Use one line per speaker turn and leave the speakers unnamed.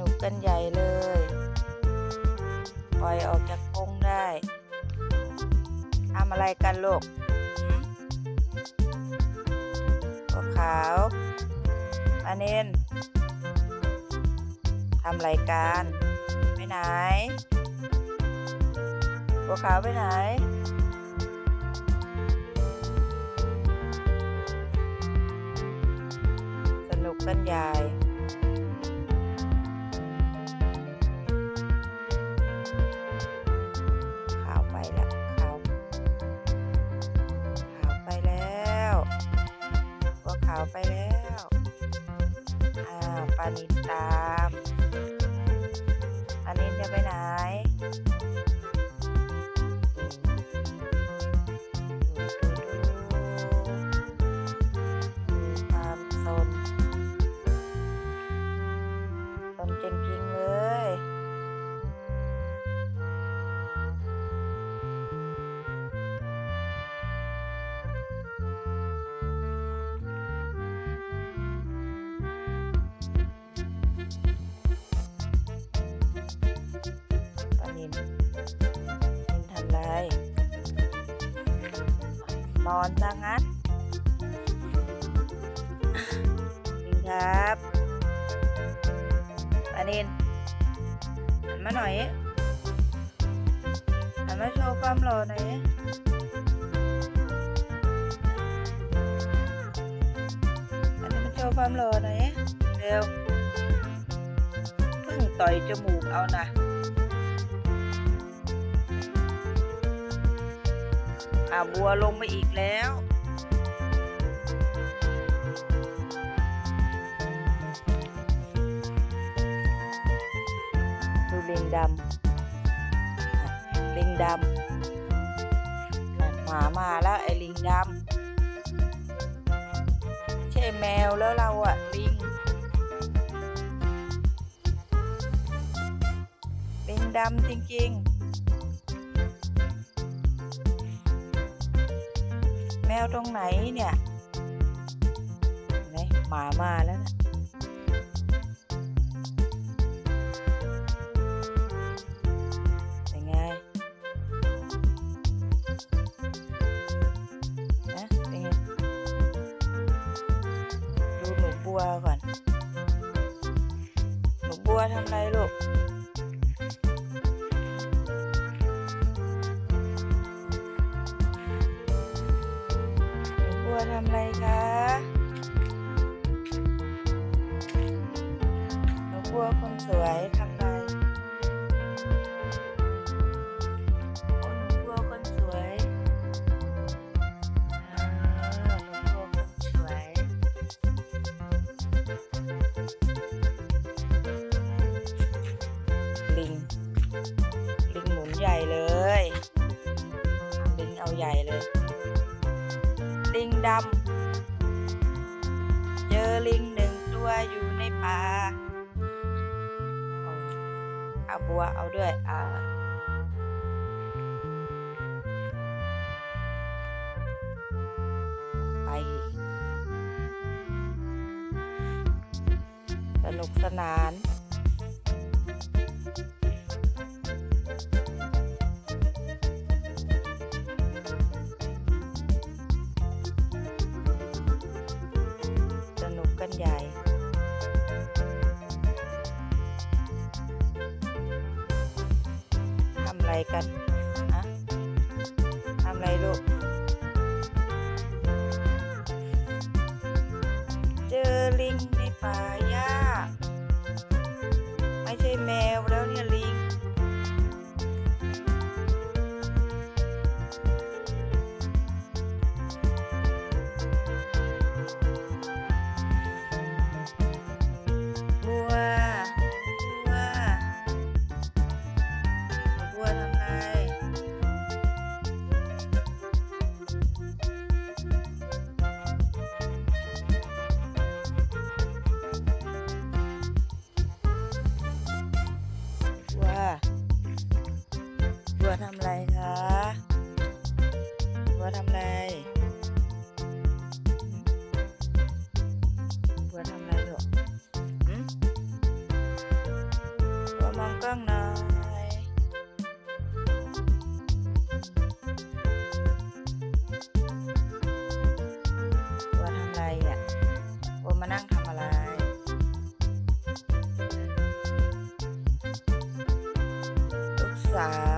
นุกกันใหญ่เลย ปล่อยออกจากกรงได้ทำอะไรกันลูกตัวขาวอาเนนทำรายการไปไหนตัวขาวไปไหนสนุกกันใหญ่ ขาวไปแล้วอ้าวปลานินตามปานินจะไปไหน นอนซะงั้นนินครับปานินหันมาหน่อยหันมาโชว์ความหล่อหน่อยอันนี้มาโชว์ความหล่อหน่อยเร็วเพิ่งต่อยจมูกเอานะ อ่าบัวลงไปอีกแล้วดูลิงดำลิงดำอะหมามาแล้วไอ้ลิงดำใช่แมวแล้วเราอะลิงลิงดำจริงๆ แมวตรงไหนเนี่ยไหนหมามาแล้วนะเป็นไงนะเป็นไงดูหนูบัวก่อน หนูบัวทำไรลูก วทำอะไรคะหนูบัวคนสวยทำอะไรโอ้หนูบัวคนสวยอ่าหนูบัวคนสวยลิง ลิงหมุนใหญ่เลย ลิงเอาใหญ่เลย ดำ เจอลิงหนึ่งตัวอยู่ในป่า เอาบัวเอาด้วย อ่า ไป สนุกสนาน นใหญ่ ทำอะไรกันอะทำอะไรลูก เจอลิงในป่าหญ้า ไม่ใช่แมวแล้วเนี่ย บัวทำอะไรคะวัวทำอะไรวัวทำอะไรลูกวัวมองกล้องน่ยบัวทำะไรอะบัวมานั่งทำอะไรลูกสาว